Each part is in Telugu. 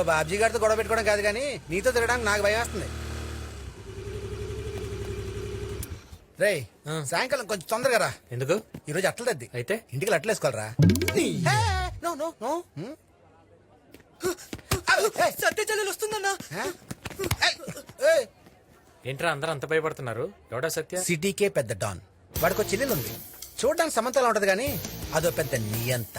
ఇదిగో బాబ్జీ గారితో గొడవ పెట్టుకోవడం కాదు కానీ నీతో తిరగడానికి నాకు భయం వేస్తుంది. రేయ్ సాయంకాలం కొంచెం తొందరగా రా. ఎందుకు? ఈ రోజు అట్ల తద్ది. అయితే? ఇంటికి అట్ల వేసుకోవాలరా. నో. నో నో వస్తుందన్నా. ఏంట్రా అందరూ అంత భయపడుతున్నారు? ఎవడా సత్య? సిటీకే పెద్ద డాన్. వాడికి చెల్లెలు ఉంది. చూడడానికి సమంతలా ఉంటది కానీ అదో పెద్ద నియంత.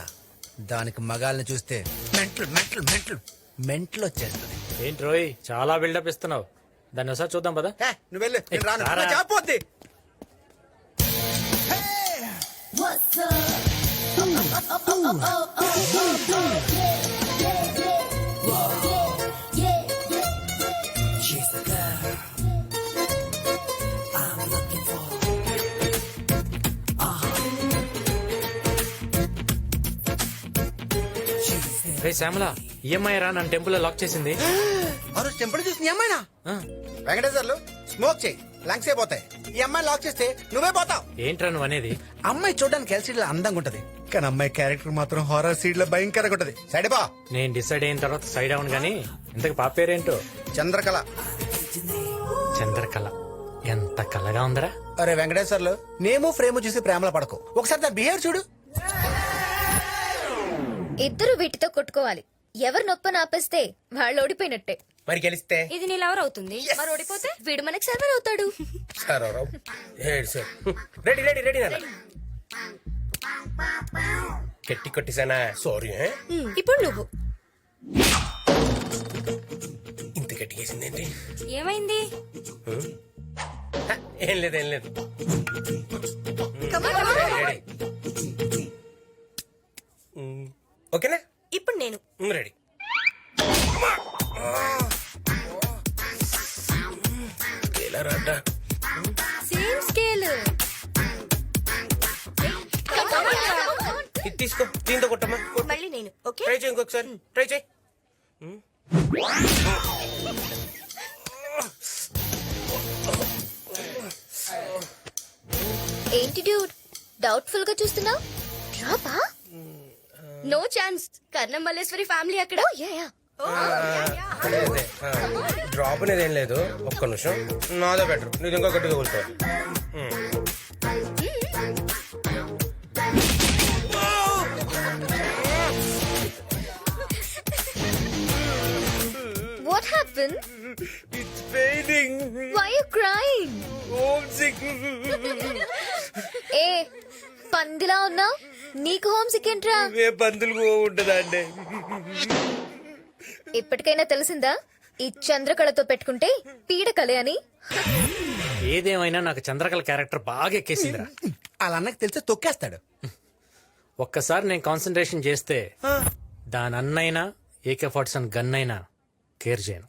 దానికి మగాల్ని చూస్తే మెంటల్ మెంటల్ మెంటల్. మెంటల్ వచ్చేస్తుంది ఏంటి రోయ్ చాలా బిల్డప్ ఇస్తున్నావు దాన్ని ఒకసారి చూద్దాం పదా హే, నువ్వు వెళ్ళు నేను రాను. రారా. నా జాబ్ పోద్ది. రే శ్యామల ఈఎంఐ రా నన్ను టెంపుల్ లాక్ చేసింది. ఆ రోజు టెంపుల్ చూసి నీ అమ్మాయినా? ఆ, వెంకటేశ్వర్లు స్మోక్ చేయి. లంగ్స్ అయిపోతాయి ఈ అమ్మాయి లాక్ చేస్తే నువ్వే పోతావు. ఏంట్రా నువ్వు అనేది? అమ్మాయి చూడడానికి ఎల్సీడ్లో అందంగా ఉంటది. కానీ అమ్మాయి క్యారెక్టర్ మాత్రం హారర్ సీడ్లో భయంకరంగా ఉంటది. సైడ్ బా నేను డిసైడ్ అయిన తర్వాత సైడ్ అవును గానీ ఇంతకు పాప పేరేంటో? చంద్రకళ. చంద్రకళ. ఎంత కళగా ఉందరా? అరే వెంకటేశ్వర్లు నేము ఫ్రేమ్ చూసి ప్రేమలో పడకు. ఒకసారి దాని బిహేవ్ చూడు. ఇద్దరు వీటితో కొట్టుకోవాలి. ఎవరు నొప్పని ఆపేస్తే వాళ్ళు ఓడిపోయినట్టే. మరి గెలిస్తే? ఇది నీ లవర్ అవుతుంది. మరి ఓడిపోతే వీడు మనకి సర్వర్ అవుతాడు. సరే. రెడీ రెడీ రెడీ నాన్న. గట్టి కొట్టిసానా సారీ ఇప్పుడు నువ్వు. ఇంత గట్టి వేసిందేంటి ఏమైంది? ఏం లేదు ఏం లేదు. రెడీ ఏంటి డ్యూడ్ డౌట్ఫుల్గా చూస్తున్నావు డ్రాపా? No chance. Karnam Malleswari family అక్కడ. డ్రాప్ అనేది ఏం లేదు. ఒక్క నిమిషం. నాదే బెటర్ నీది ఇంకో గట్టిగా కూర్చోవాలి what happen it's paining why you crying home sick ఏ పందిలా ఉన్నావు? నీకు హోమ్ సిక్ ఏంట్రా? ఏ పందులు ఉంటుందా అండి ఇప్పటికైనా తెలిసిందా? ఈ చంద్రకళతో పెట్టుకుంటే పీడకలే అని. ఏదేమైనా నాకు చంద్రకళ క్యారెక్టర్ బాగా ఎక్కేసిందిరా. వాళ్ళ అన్నకి తెలిస్తే తొక్కేస్తాడు. ఒక్కసారి నేను కాన్సన్ట్రేషన్ చేస్తే దాని అన్నైనా ఏకే ఫార్టీ సెవెన్ గన్ అయినా కేర్ చేయను.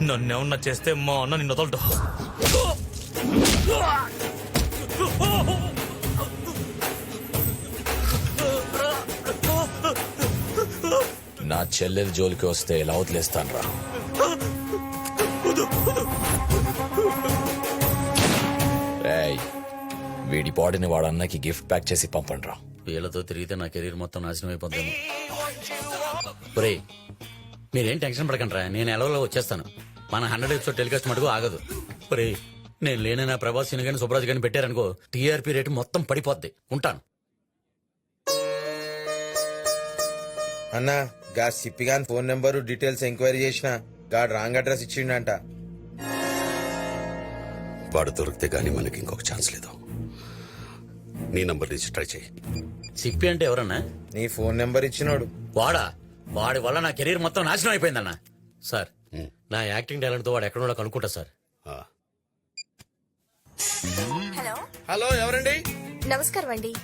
నన్నేమన్నా చేస్తే మా అన్న నిన్ను వదలడు. నా చెల్లెల జోలికి వస్తే ఎలా వదిలేస్తాను రా రేయ్, వీడి బాడీని వాడు అన్నకి గిఫ్ట్ ప్యాక్ చేసి పంపండి రా వీళ్ళతో తిరిగితే నా కెరీర్ మొత్తం నాశనం అయిపోతుంది ఒరే మీరేం టెన్షన్ పడకండి రా నేను ఎలవలో వచ్చేస్తాను. మన హండ్రెడ్ ఎపిసోడ్ టెలికాస్ట్ మటుకు ఆగదు. ఒరే నేను లేని నా ప్రభాస్ సిని కానీ సుబ్రాజ్ కానీ పెట్టారనుకో టీఆర్పీ రేటు మొత్తం పడిపోద్ది. ఉంటాను. అన్న గా సిప్పిగాన్ ఫోన్ నెంబరు డీటెయిల్స్ ఎంక్వైరీ చేసిన గాడు రాంగ్ అడ్రస్ ఇచ్చిండంట. వాడు దొరికితే గానీ మనకి ఇంకొక ఛాన్స్ లేదు. నీ నంబర్ నుంచి ట్రై చేయి. సిప్పి అంటే ఎవరన్నా? నీ ఫోన్ నెంబర్ ఇచ్చినోడు. వాడా? వాడి వల్ల నా కెరీర్ మొత్తం నాశనం అయిపోయిందన్న. సార్ నా యాక్టింగ్ టాలెంట్తో వాడు ఎక్కడో కనుక్కుంటా సార్. హలో. హలో ఎవరండి? నమస్కారం అండి.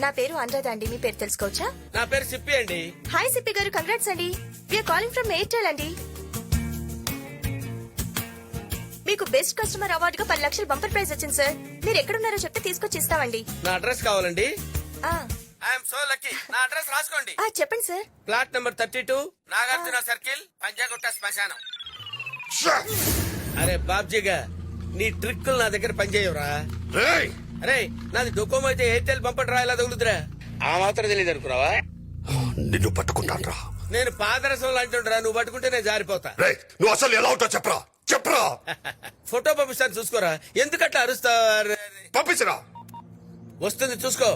నా పేరు అనురాధ అండి మీ పేరు తెలుసుకోవచ్చా? నా పేరు సిప్పి అండి. హాయ్ సిప్పి గారు కంగ్రాట్స్ అండి. వీఆర్ కాలింగ్ ఫ్రమ్ ఎయిర్టెల్ అండి. మీకు బెస్ట్ కస్టమర్ అవార్డుగా పది లక్షలు బంపర్ ప్రైజ్ వచ్చింది సార్ మీరు ఎక్కడున్నారో చెప్తే తీసుకొచ్చి ఇస్తామండి. నా అడ్రస్ కావాలండి? ఆ, ఐఎమ్ సో లక్కీ. నా అడ్రస్ రాసుకోండి. ఆ చెప్పండి sir. Plot number thirty two. Nagarjuna circle Panjagutta శ్మశానం. అరే బాబ్జీగా నీ ట్రిక్కులు నా దగ్గర పనిచేయవురా. రేయ్ అరే నాది డొకోమో అయితే ఎయిర్టెల్ పంపడం రా ఇలా తగులుతురా ఆ మాత్రం తెలియదు అనుకున్నావా? నిన్ను పట్టుకుంటాను రా నేను పాదరసం లాంటి నువ్వు పట్టుకుంటే నేను జారిపోతా నువ్వు అసలు ఎలా ఉంటావు చెప్పరా చెప్పరా. ఫోటో పంపిస్తాను చూసుకోరా. ఎందుకట్లా అరుస్తావు? పంపించరా. వస్తుంది చూసుకో.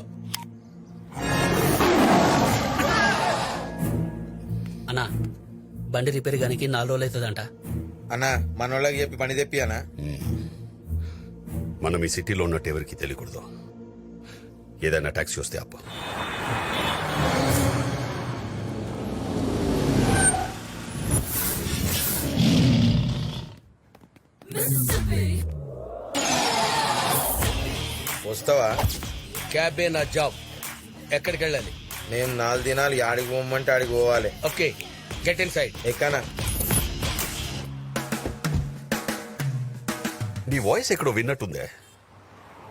అన్నా బండి రిపేర్ గానికి నాలుగు రోజులు అవుతుందంట. అన్నా మనోళ్ళకి చెప్పి పని తెప్పి అన్నా మనం ఈ సిటీలో ఉన్నట్టు ఎవరికి తెలియకూడదు. ఏదైనా ట్యాక్సీ వస్తే అప్ప వస్తావా? క్యాబే నా జాబ్. ఎక్కడికి వెళ్ళాలి మేము నాలుగు దినాలు ఆడికి పోమంటే ఆడికి పోవాలి. ఓకే గెట్ ఇన్ సైడ్ ఎక్కనా? నీ వాయిస్ ఎక్కడో విన్నట్టుందే.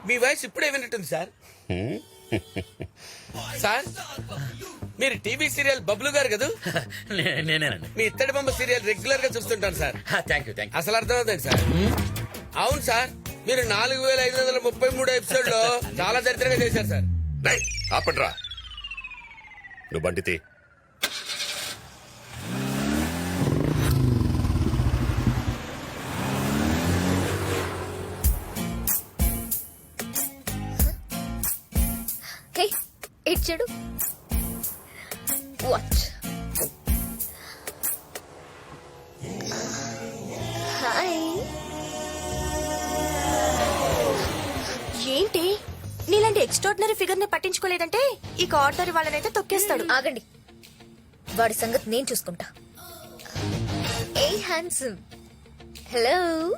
మీ వాయిస్ ఇప్పుడే విన్నట్టుంది సార్. సార్ మీరు టీవీ సీరియల్ బబ్లు గారు కదా? నేనేనండి. మీ ఇత్తడి బొమ్మ సీరియల్ రెగ్యులర్గా చూస్తుంటాను సార్. థ్యాంక్ యూ థ్యాంక్ అసలు అర్థమవుతుంది సార్. అవును సార్. మీరు నాలుగు వేల ఐదు వందల ముప్పై మూడు ఎపిసోడ్లో చాలా దరిద్రంగా చేశారు సార్. రేయ్ ఆపండ్రా. నువ్వు బండితే ఇచ్చాడు వాచ్ ఎక్స్ట్రాడినరీ ఫిగర్ని పట్టించుకోలేదంటే ఈ ఆర్డర్ వాళ్ళనైతే తొక్కేస్తాడు. ఆగండి. వాడి సంగతి నేను చూసుకుంటా. Hey handsome. హలో.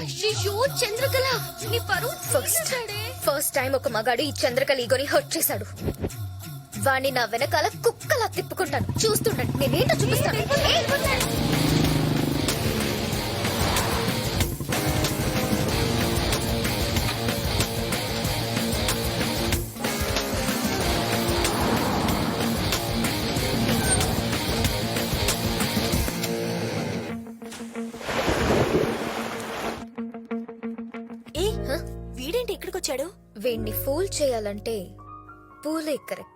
అయ్యో చంద్రకళ నీ పరువు ఫస్ట్ ఫస్ట్ టైం ఒక మగాడు ఈ చంద్రకళ ఈగోని హర్ట్ చేశాడు. వాణ్ణి నా వెనకాల కుక్కలా తిప్పుకుంటాను. చూస్తుండండి నేనేంటో చూపిస్తాను. వీణ్ణి ఫూల్ చేయాలంటే పూలే కరెక్ట్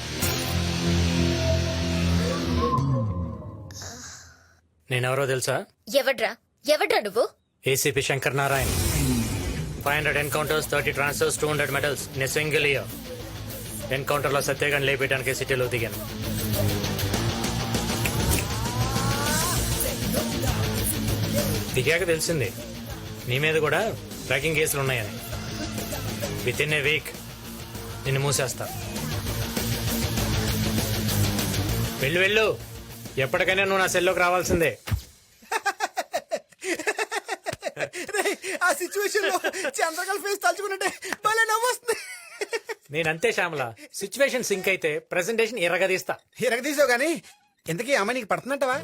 నేనెవరో తెలుసా? ఎవడ్రా? ఎవడ్రా నువ్వు? ACP Shankar Narayan. Five hundred encounters thirty transfers two hundred medals in single year ఎన్కౌంటర్లో సత్యగాన్ని లేపేయడానికి సిటీలో దిగాను. దిగాక తెలిసింది. నీ మీద కూడా ట్రాకింగ్ కేసులు ఉన్నాయని. విత్ ఇన్ ఏ వీక్ నిన్ను మూసేస్తా. వెళ్ళు వెళ్ళు. ఎప్పటికైనా నువ్వు నా సెల్లోకి రావాల్సిందే. ఆ సిచ్యువేషన్లో చంద్రకళ ఫేస్ తలుచుకుంటే భలే నవ్వొస్తుంది. నేనంతే శ్యామల. సిచ్యువేషన్ సింక్ అయితే ప్రెసెంటేషన్ ఎరగదీస్తా ఎరగదీసావు గానీ ఇంతకీ అమ్మాయి నీకు పడుతుందంటవా?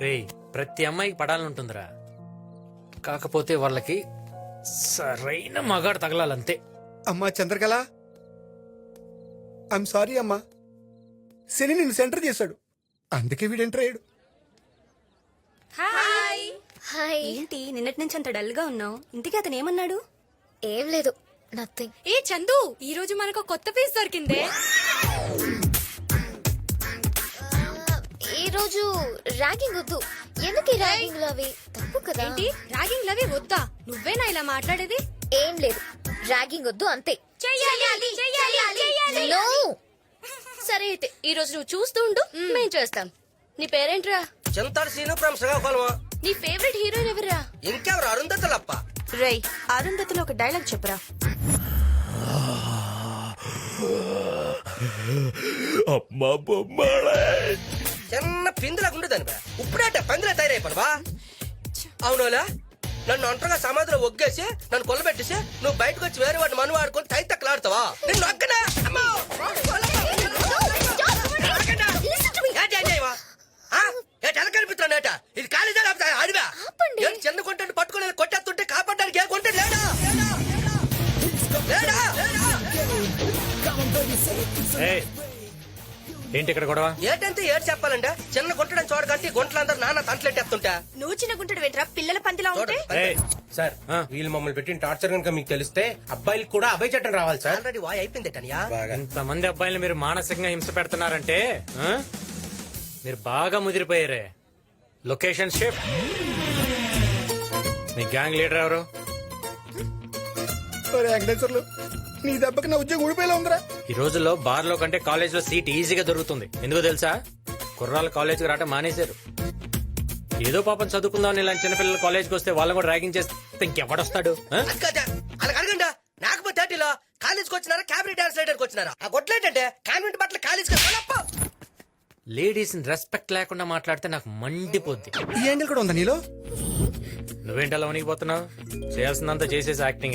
రేయ్ ప్రతి అమ్మాయికి పడాలంటుందిరా కాకపోతే వాళ్ళకి సరైన మగాడు తగలాలంతే. అమ్మా చంద్రకళ. ఐఎమ్ సారీ అమ్మా. శని నిన్ను సెంటర్ చేశాడు. అందుకే వీడు ఎంటర్ అయ్యాడు. హాయ్. ఏంటి నిన్నటి నుంచి అంత డల్గా ఉన్నావు? ఇంతకీ అతను ఏమన్నాడు? ఏం లేదు నథింగ్ ఏ చందు ఈ రోజు మనకు కొత్త పీస్ దొరికిందే. ఈ రోజు ర్యాగింగ్ వద్దు. ఎందుకు ఈ ర్యాగింగ్ అవి? తప్పు కదా. ఏంటి? రాగింగ్ లవి వద్దా? నువ్వేనా ఇలా మాట్లాడేది? ఏం లేదు. ర్యాగింగ్ వద్దు అంతే. చెయ్యాలి చెయ్యాలి. No. సరే అయితే ఈ రోజు నువ్వు చూస్తూ ఉండు మేం చేస్తాం. నీ పేరేంట్రా? చింతాడు సీను ఫ్రమ్ శ్రీకాకుళం నీ ఫేవరెట్ హీరోయిన్ ఎవరా ఇంకెవరు? అరుంధతులప్ప. రై అరుంధతిలో ఒక డైలాగ్ చెప్పురా. అమ్మా బొమ్మలే. చిన్న పిందులకు ఉండదని బా ఇప్పుడేట పందిలా తయారైపోవా అవునోలా? నన్ను ఒంటరిగా సమాధిలో ఒగ్గేసి నన్ను కొల్లబెట్టేసి నువ్వు బయటకు వచ్చి వేరే వాడిని మను ఆడుకొని తై తక్కలాడతావా నిన్ను ఏంటి ఇక్కడ గొడవ? ఏటంటే ఏడు చెప్పాలంటే చిన్న గుంటడం చూడగట్టి గుంటలందరూ నాన్న తంటలెట్టేస్తుంటా. నువ్వు చిన్న గుంటడు వెంట్రా? పిల్లల పందిలా ఉంటే? ఏయ్, సార్. వీళ్ళు మమ్మల్ని పెట్టిన టార్చర్ కనుక మీకు తెలిస్తే అబ్బాయిలకు కూడా అభయ చట్టం రావాలి సార్. ఆల్రెడీ వాయ్ అయిపోయింది టనియా. ఇంతమంది అబ్బాయిలు మీరు మానసికంగా హింస పెడుతున్నారంటే ఆ? మీరు బాగా ముదిరిపోయారే. Location shift. మీ గ్యాంగ్ లీడర్ ఎవరు? వెంకటేశ్వర్లు. నీ దెబ్బకి నా ఉద్యోగం ఊడిపోయేలా ఉందిరా. ఈ రోజుల్లో బార్లో కంటే కాలేజ్లో సీట్ ఈజీగా దొరుకుతుంది. ఎందుకో తెలుసా? కుర్రాళ్ళు కాలేజ్కి రావటం మానేశారు. ఏదో పాపం చదువుకుందాం ఇలాంటి చిన్నపిల్లలు కాలేజ్కి వస్తే వాళ్ళని కూడా ర్యాగింగ్ చేస్తే ఇంకెవడొస్తాడు? ఆ? అలా అడగండి? నాకు థర్టీలో కాలేజ్కి వచ్చినారా క్యాబినెట్ డాన్స్ లీడర్కి వచ్చినారా? ఆ గొట్లేటంటే కాన్వెంట్ బట్టలు కాలేజ్కి లేడీస్ రెస్పెక్ట్ లేకుండా మాట్లాడితే నాకు మండిపోద్ది. ఈ యాంగిల్ కూడా ఉందా నీలో? నువ్వేంటి అలా వణికిపోతున్నావు? చేయాల్సిందంతా చేసేసి యాక్టింగ్?